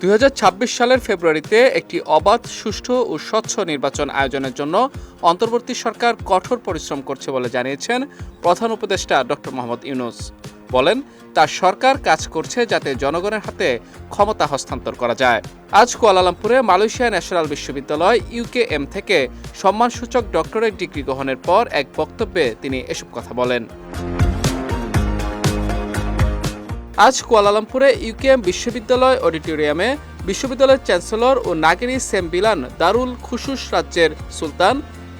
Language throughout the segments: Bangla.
দুই হাজার ছাব্বিশ সালের ফেব্রুয়ারিতে একটি অবাধ, সুষ্ঠু ও স্বচ্ছ নির্বাচন আয়োজনের জন্য অন্তর্বর্তী সরকার কঠোর পরিশ্রম করছে বলে জানিয়েছেন প্রধান উপদেষ্টা ডক্টর মোহাম্মদ ইউনুস। বলেন, তার সরকার কাজ করছে যাতে জনগণের হাতে ক্ষমতা হস্তান্তর করা যায়। আজ কুয়ালালামপুরে মালয়েশিয়া ন্যাশনাল বিশ্ববিদ্যালয় ইউকেএম থেকে সম্মানসূচক ডক্টরেট ডিগ্রি গ্রহণের পর এক বক্তব্যে তিনি এসব কথা বলেন। আজ কুয়ালালামপুরে ইউকেএম বিশ্ববিদ্যালয় অডিটোরিয়ামে বিশ্ববিদ্যালয়ের চ্যান্সেলর ও নাগেরি সেমবিলান দারুল খুশুস রাজ্যের সুলতান,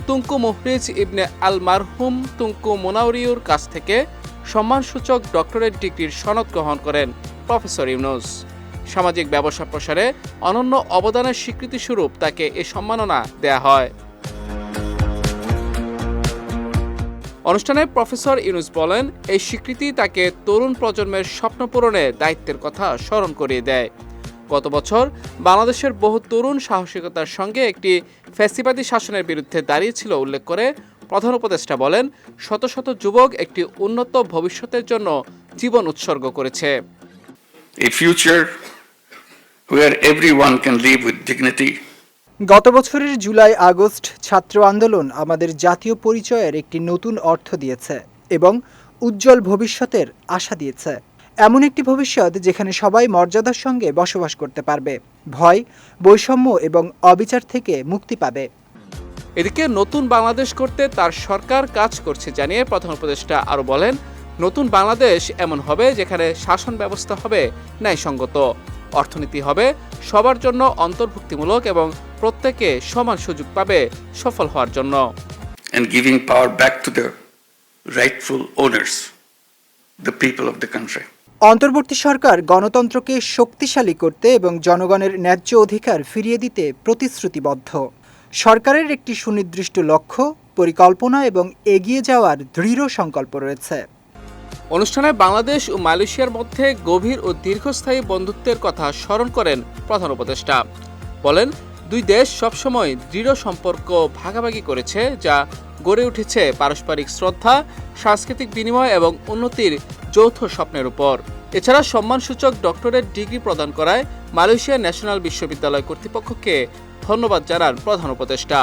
তুঙ্কু মুহরিজ ইবনে আল মারহুম, তুঙ্কু মোনাউরিউর কাছ থেকে সম্মানসূচক ডক্টরেট ডিগ্রির সনদ গ্রহণ করেন প্রফেসর ইউনুস। সামাজিক ব্যবসা প্রসারে অনন্য অবদানের স্বীকৃতিস্বরূপ তাকে এ সম্মাননা দেয়া হয়। অনুষ্ঠানে প্রফেসর ইউনুস বলেন এই স্বীকৃতি তাকে তরুণ প্রজন্মের স্বপ্ন পূরণে দায়িত্বের কথা স্মরণ করিয়ে দেয়। গত বছর বাংলাদেশের বহু তরুণ সাহসিকতার সঙ্গে একটি ফ্যাসিবাদী শাসনের বিরুদ্ধে দাঁড়িয়েছিল উল্লেখ করে প্রধান উপদেষ্টা বলেন শত শত যুবক একটি উন্নত ভবিষ্যতের জন্য জীবন উৎসর্গ করেছে। A future where everyone can live with dignity, গত বছরের জুলাই, আগস্ট ছাত্র আন্দোলন আমাদের জাতীয় পরিচয়ের একটি নতুন অর্থ দিয়েছে এবং উজ্জ্বল ভবিষ্যতের আশা দিয়েছে। এমন একটি ভবিষ্যৎ যেখানে সবাই মর্যাদার সঙ্গে বসবাস করতে পারবে, ভয়, বৈষম্য এবং অবিচার থেকে মুক্তি পাবে। এদিকে নতুন বাংলাদেশ করতে তার সরকার কাজ করছে জানিয়ে প্রধান উপদেষ্টা আরও বলেন, নতুন বাংলাদেশ এমন হবে যেখানে শাসন ব্যবস্থা হবে ন্যায়সঙ্গত। অর্থনীতি হবে সবার জন্য অন্তর্ভুক্তিমূলক এবং প্রত্যেকে সমান সুযোগ পাবে সফল হওয়ার জন্য। And giving power back to the rightful owners, the people of the country. অন্তর্বর্তী সরকার গণতন্ত্রকে শক্তিশালী করতে এবং জনগণের ন্যায্য অধিকার ফিরিয়ে দিতে প্রতিশ্রুতিবদ্ধ। সরকারের একটি সুনির্দিষ্ট লক্ষ্য পরিকল্পনা এবং এগিয়ে যাওয়ার দৃঢ় সংকল্প রয়েছে। অনুষ্ঠানে বাংলাদেশ ও মালয়েশিয়ার মধ্যে গভীর ও দীর্ঘস্থায়ী বন্ধুত্বের কথা স্মরণ করেন প্রধান উপদেষ্টা। বলেন দুই দেশ সবসময় দৃঢ় সম্পর্ক ভাগাভাগি করেছে, যা গড়ে উঠেছে পারস্পরিক শ্রদ্ধা, সাংস্কৃতিক বিনিময় এবং উন্নতির যৌথ স্বপ্নের উপর। এছাড়া সম্মানসূচক ডক্টরেট ডিগ্রি প্রদান করায় মালয়েশিয়া ন্যাশনাল বিশ্ববিদ্যালয় কর্তৃপক্ষকে ধন্যবাদ জানান প্রধান উপদেষ্টা।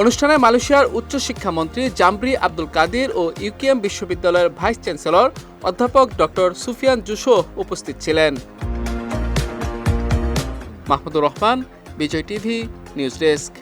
অনুষ্ঠানে মালয়েশিয়ার উচ্চশিক্ষামন্ত্রী জামব্রি আব্দুল কাদির ও ইউকেএম বিশ্ববিদ্যালয়ের ভাইস চ্যান্সেলর অধ্যাপক ডক্টর সুফিয়ান জুসো উপস্থিত ছিলেন। Mahmudur Rahman Bijoy T news desk.